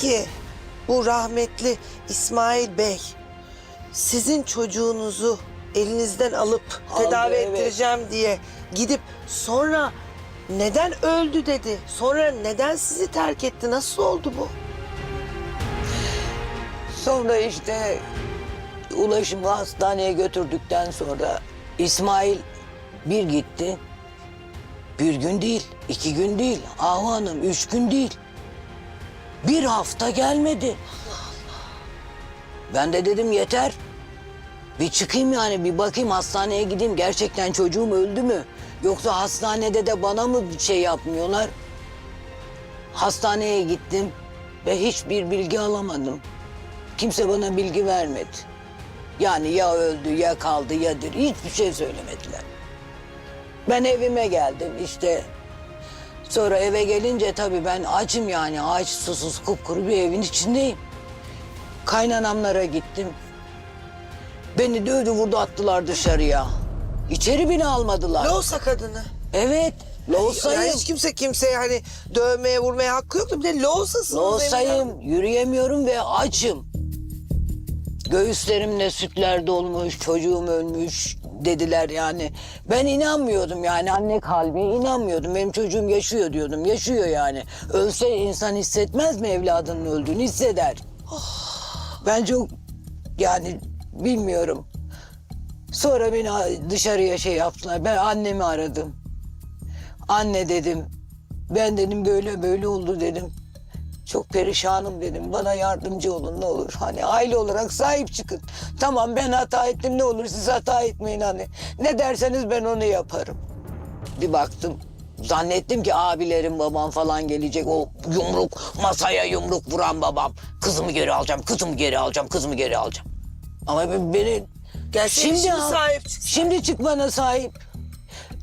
Peki bu rahmetli İsmail Bey sizin çocuğunuzu elinizden alıp Aldı, tedavi evet. ettireceğim diye gidip sonra neden öldü dedi? Sonra neden sizi terk etti? Nasıl oldu bu? Sonra işte ulaşımı hastaneye götürdükten sonra İsmail bir gitti. Bir gün değil, iki gün değil. Ahu Hanım üç gün değil. Bir hafta gelmedi. Ben de dedim yeter. Bir çıkayım yani bir bakayım hastaneye gideyim. Gerçekten çocuğum öldü mü? Yoksa hastanede de bana mı bir şey yapmıyorlar? Hastaneye gittim ve hiçbir bilgi alamadım. Kimse bana bilgi vermedi. Yani ya öldü ya kaldı ya diri hiçbir şey söylemediler. Ben evime geldim işte. Sonra eve gelince tabii ben acım yani aç susuz kupkuru bir evin içindeyim. Kaynanamlara gittim. Beni dövdü vurdu attılar dışarıya. İçeri bile almadılar. Loğusa kadını. Evet. Loğusayım. Yani hiç kimse kimseye hani dövmeye vurmaya hakkı yoktu. Bir de Hanım. Loğusayım, yürüyemiyorum ve açım. Göğüslerimde sütler dolmuş, çocuğum ölmüş dediler yani. Ben inanmıyordum yani anne kalbi inanmıyordum. Benim çocuğum yaşıyor diyordum. Yaşıyor yani. Ölse insan hissetmez mi evladının öldüğünü hisseder. Ben çok yani bilmiyorum. Sonra beni dışarıya şey yaptılar. Ben annemi aradım. Anne dedim. Ben dedim böyle böyle oldu dedim. Çok perişanım dedim. Bana yardımcı olun ne olur. Hani aile olarak sahip çıkın. Tamam ben hata ettim ne olur siz hata etmeyin hani. Ne derseniz ben onu yaparım. Bir baktım. Zannettim ki abilerim babam falan gelecek. O yumruk masaya yumruk vuran babam. Kızımı geri alacağım, kızımı geri alacağım, kızımı geri alacağım. Ama be- beni Gelsene şimdi al- sahip çıksın. Şimdi çık bana sahip.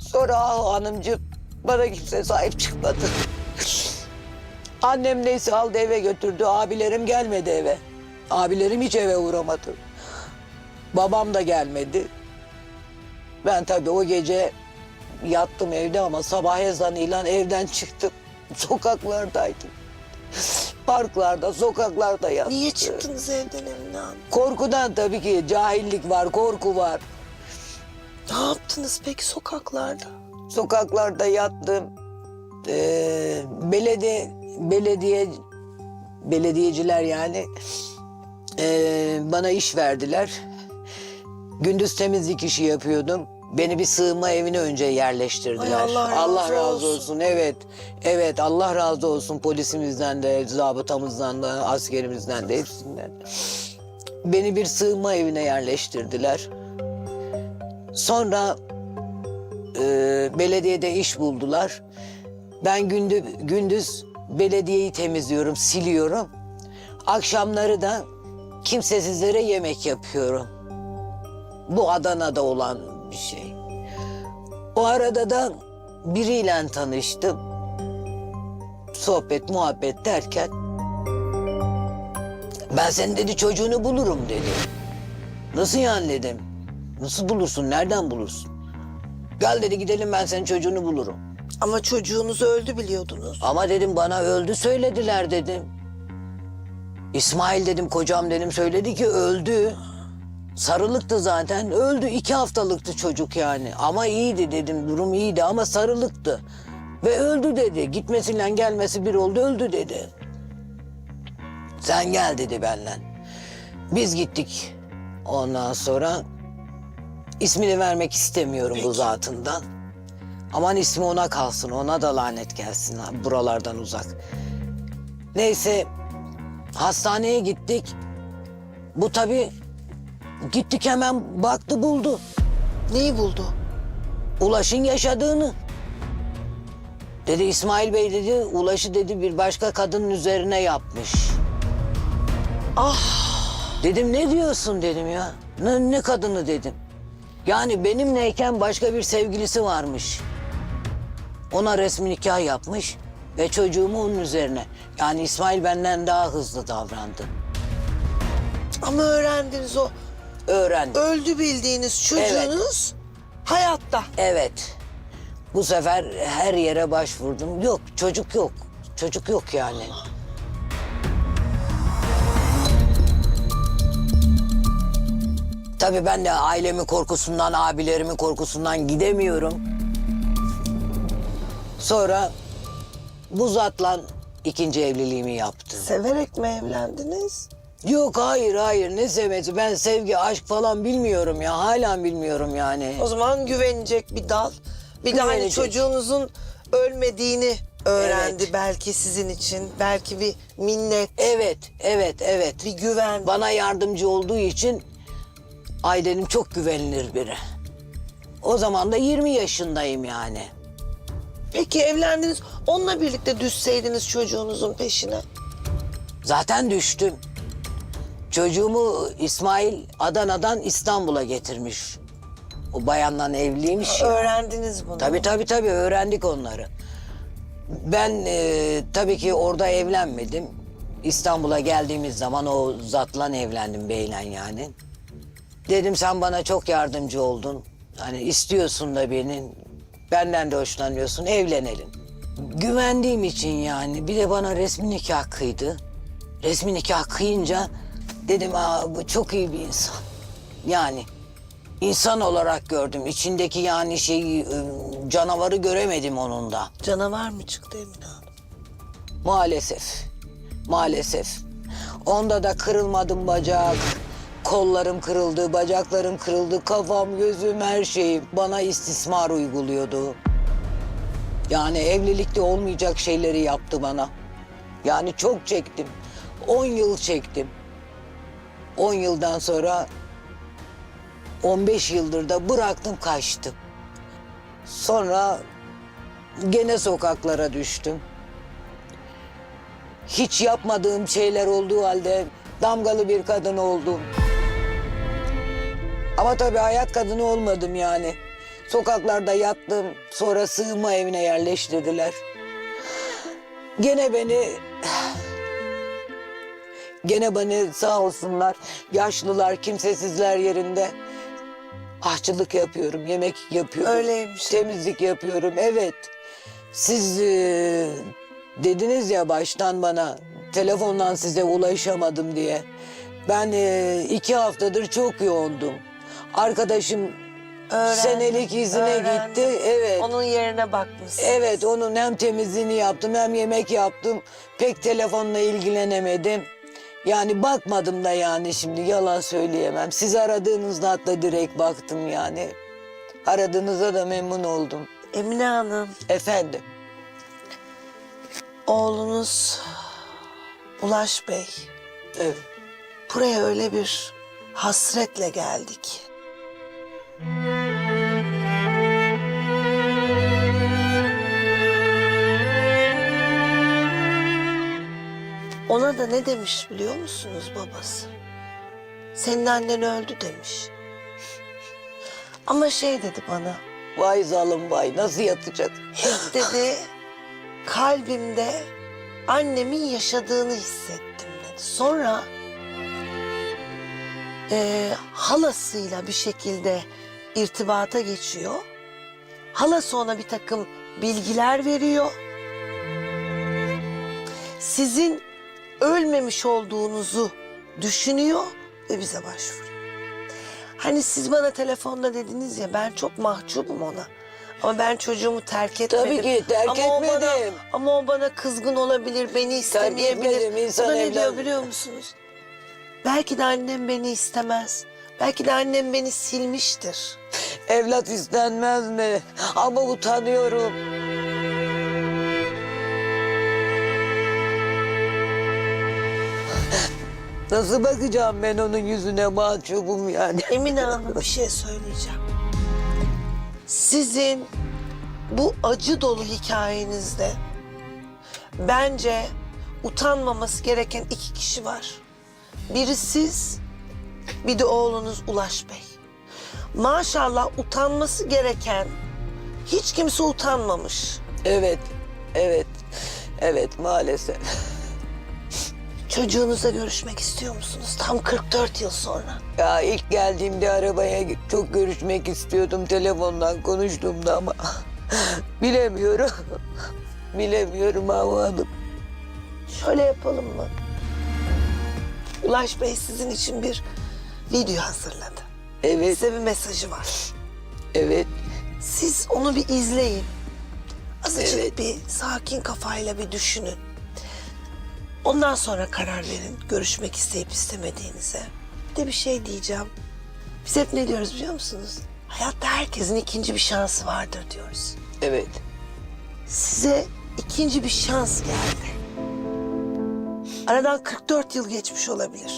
Sonra ah hanımcığım bana kimse sahip çıkmadı. Annem neyse aldı eve götürdü. Abilerim gelmedi eve. Abilerim hiç eve uğramadı. Babam da gelmedi. Ben tabii o gece yattım evde ama sabah ezanıyla evden çıktım. Sokaklardaydım. Parklarda, sokaklarda yattım. Niye çıktınız evden Emine Hanım? Korkudan tabii ki cahillik var, korku var. Ne yaptınız peki sokaklarda? Sokaklarda yattım. Ee, belediye belediye belediyeciler yani ee, bana iş verdiler. Gündüz temizlik işi yapıyordum. Beni bir sığınma evine önce yerleştirdiler. Ay Allah razı olsun. olsun. Evet. Evet Allah razı olsun polisimizden de, zabıtamızdan da, askerimizden de hepsinden. Beni bir sığınma evine yerleştirdiler. Sonra e, belediyede iş buldular. Ben gündüz, gündüz belediyeyi temizliyorum, siliyorum. Akşamları da kimsesizlere yemek yapıyorum. Bu Adana'da olan bir şey. O arada da biriyle tanıştım. Sohbet, muhabbet derken ben senin dedi çocuğunu bulurum dedi. Nasıl yani dedim. Nasıl bulursun, nereden bulursun? Gel dedi gidelim ben senin çocuğunu bulurum. Ama çocuğunuz öldü biliyordunuz. Ama dedim bana öldü söylediler dedim. İsmail dedim kocam dedim söyledi ki öldü. Sarılıktı zaten öldü iki haftalıktı çocuk yani. Ama iyiydi dedim durum iyiydi ama sarılıktı. Ve öldü dedi gitmesiyle gelmesi bir oldu öldü dedi. Sen gel dedi benden. Biz gittik ondan sonra ismini vermek istemiyorum bu zatından. Aman ismi ona kalsın, ona da lanet gelsin buralardan uzak. Neyse, hastaneye gittik. Bu tabii gittik hemen baktı buldu. Neyi buldu? Ulaş'ın yaşadığını. Dedi İsmail Bey dedi, Ulaş'ı dedi bir başka kadının üzerine yapmış. Ah Dedim ne diyorsun dedim ya. Ne, ne kadını dedim. Yani benimleyken başka bir sevgilisi varmış. Ona resmi nikah yapmış ve çocuğumu onun üzerine. Yani İsmail benden daha hızlı davrandı. Ama öğrendiniz o Öğrendim. öldü bildiğiniz çocuğunuz hayatta. Evet. Bu sefer her yere başvurdum. Yok çocuk yok. Çocuk yok yani. Tabii ben de ailemin korkusundan, abilerimin korkusundan gidemiyorum. Sonra bu zatla ikinci evliliğimi yaptım. Severek mi evlendiniz? Yok hayır hayır ne sevmesi ben sevgi aşk falan bilmiyorum ya hala bilmiyorum yani. O zaman güvenecek bir dal. Bir de hani Güvenecek. çocuğunuzun ölmediğini öğrendi Evet. belki sizin için. Belki bir minnet, Evet evet evet. bir güven. Bana yardımcı olduğu için ailenim çok güvenilir biri. O zaman da 20 yaşındayım yani. Peki evlendiniz. Onunla birlikte düşseydiniz çocuğunuzun peşine. Zaten düştüm. Çocuğumu İsmail Adana'dan İstanbul'a getirmiş. O bayanla evliymiş ya. Öğrendiniz bunu. Tabii tabii tabii öğrendik onları. Ben e, tabii ki orada evlenmedim. İstanbul'a geldiğimiz zaman o zatla evlendim beyle yani. Dedim sen bana çok yardımcı oldun. Hani istiyorsun da beni. Benden de hoşlanıyorsun evlenelim. Güvendiğim için yani bir de bana resmi nikah kıydı. Resmi nikah kıyınca dedim aa bu çok iyi bir insan. Yani insan olarak gördüm. İçindeki yani şeyi e, canavarı göremedim onun da. Canavar mı çıktı Emine Hanım? Maalesef. Maalesef. Onda da kırılmadım bacak. Kollarım kırıldı, bacaklarım kırıldı, kafam, gözüm, her şeyim bana istismar uyguluyordu. Yani evlilikte olmayacak şeyleri yaptı bana. Yani çok çektim. 10 yıl çektim. 10 yıldan sonra 15 yıldır da bıraktım kaçtım. Sonra gene sokaklara düştüm hiç yapmadığım şeyler olduğu halde damgalı bir kadın oldum. Ama tabii hayat kadını olmadım yani. Sokaklarda yattım, sonra sığınma evine yerleştirdiler. Gene beni... Gene beni sağ olsunlar, yaşlılar, kimsesizler yerinde. Ahçılık yapıyorum, yemek yapıyorum. Öyleymiş. Temizlik yapıyorum, evet. Siz e, dediniz ya baştan bana telefondan size ulaşamadım diye. Ben e, iki haftadır çok yoğundum. Arkadaşım Öğrendim, senelik izine öğrendim. gitti. Evet. Onun yerine bakmışsınız. Evet onun hem temizliğini yaptım hem yemek yaptım. Pek telefonla ilgilenemedim. Yani bakmadım da yani şimdi yalan söyleyemem. Siz aradığınızda hatta direkt baktım yani. Aradığınıza da memnun oldum. Emine Hanım, Efendim. oğlunuz Ulaş Bey. Evet. Buraya öyle bir hasretle geldik. Ona da ne demiş biliyor musunuz babası? Senin annen öldü demiş. Ama şey dedi bana, Vay zalim vay nasıl yatacak? hep dedi kalbimde annemin yaşadığını hissettim dedi. Sonra eee, halasıyla bir şekilde irtibata geçiyor. Halası ona bir takım bilgiler veriyor. Sizin ölmemiş olduğunuzu düşünüyor ve bize başvuruyor. Hani siz bana telefonda dediniz ya ben çok mahcubum ona. Ama ben çocuğumu terk etmedim. Tabii ki terk ama O bana, etmedim. ama o bana kızgın olabilir, beni istemeyebilir. etmedim, insan da ne diyor biliyor musunuz? Belki de annem beni istemez. Belki de annem beni silmiştir. Evlat istenmez mi? Ama utanıyorum. Nasıl bakacağım ben onun yüzüne mahcubum yani. Emine Hanım bir şey söyleyeceğim. Sizin bu acı dolu hikayenizde bence utanmaması gereken iki kişi var. Biri siz, bir de oğlunuz Ulaş Bey. Maşallah utanması gereken hiç kimse utanmamış. Evet, evet, evet maalesef. Çocuğunuzla görüşmek istiyor musunuz? Tam 44 yıl sonra. Ya ilk geldiğimde arabaya çok görüşmek istiyordum telefondan konuştuğumda ama bilemiyorum. Bilemiyorum Hava Hanım. Şöyle yapalım mı? Ulaş Bey sizin için bir video hazırladı. Evet. Size bir mesajı var. Evet. Siz onu bir izleyin. Azıcık Evet. bir sakin kafayla bir düşünün. Ondan sonra karar verin görüşmek isteyip istemediğinize. Bir de bir şey diyeceğim. Biz hep ne diyoruz biliyor musunuz? Hayatta herkesin ikinci bir şansı vardır diyoruz. Evet. Size ikinci bir şans geldi. Aradan 44 yıl geçmiş olabilir.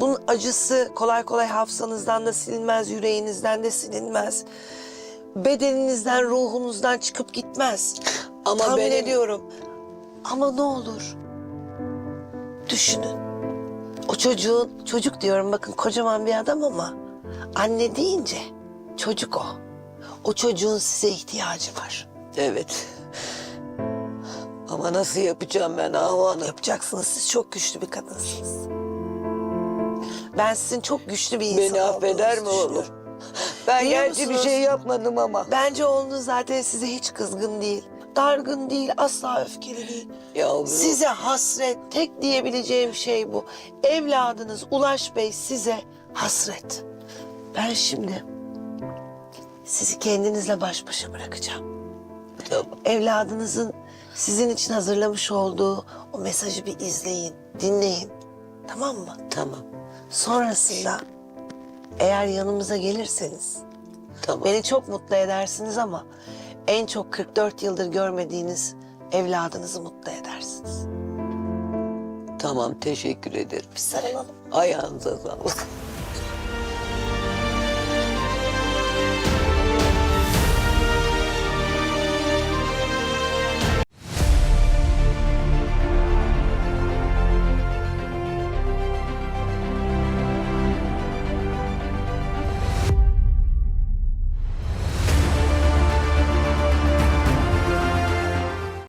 Bunun acısı kolay kolay hafızanızdan da silinmez, yüreğinizden de silinmez. Bedeninizden, ruhunuzdan çıkıp gitmez. Ama Tahmin benim- ediyorum. Ama ne olur düşünün. O çocuğun, çocuk diyorum bakın kocaman bir adam ama anne deyince çocuk o. O çocuğun size ihtiyacı var. Evet. Ama nasıl yapacağım ben Hava Hanım? Yapacaksınız. Siz çok güçlü bir kadınsınız. Ben sizin çok güçlü bir insan Beni affeder mi oğlum? düşünüyorum. Ben Biliyor gerçi bir musunuz? şey yapmadım ama. Bence oğlunuz zaten size hiç kızgın değil. Dargın değil, asla öfkeli değil. Yavrum. Size hasret, tek diyebileceğim şey bu. Evladınız Ulaş Bey size hasret. Ben şimdi sizi kendinizle baş başa bırakacağım. Tamam. Evladınızın sizin için hazırlamış olduğu o mesajı bir izleyin, dinleyin. Tamam mı? Tamam. Sonrasında eğer yanımıza gelirseniz Tamam. beni çok mutlu edersiniz ama en çok 44 yıldır görmediğiniz evladınızı mutlu edersiniz. Tamam teşekkür ederim. Bir sarılalım. Ayağınıza sağlık.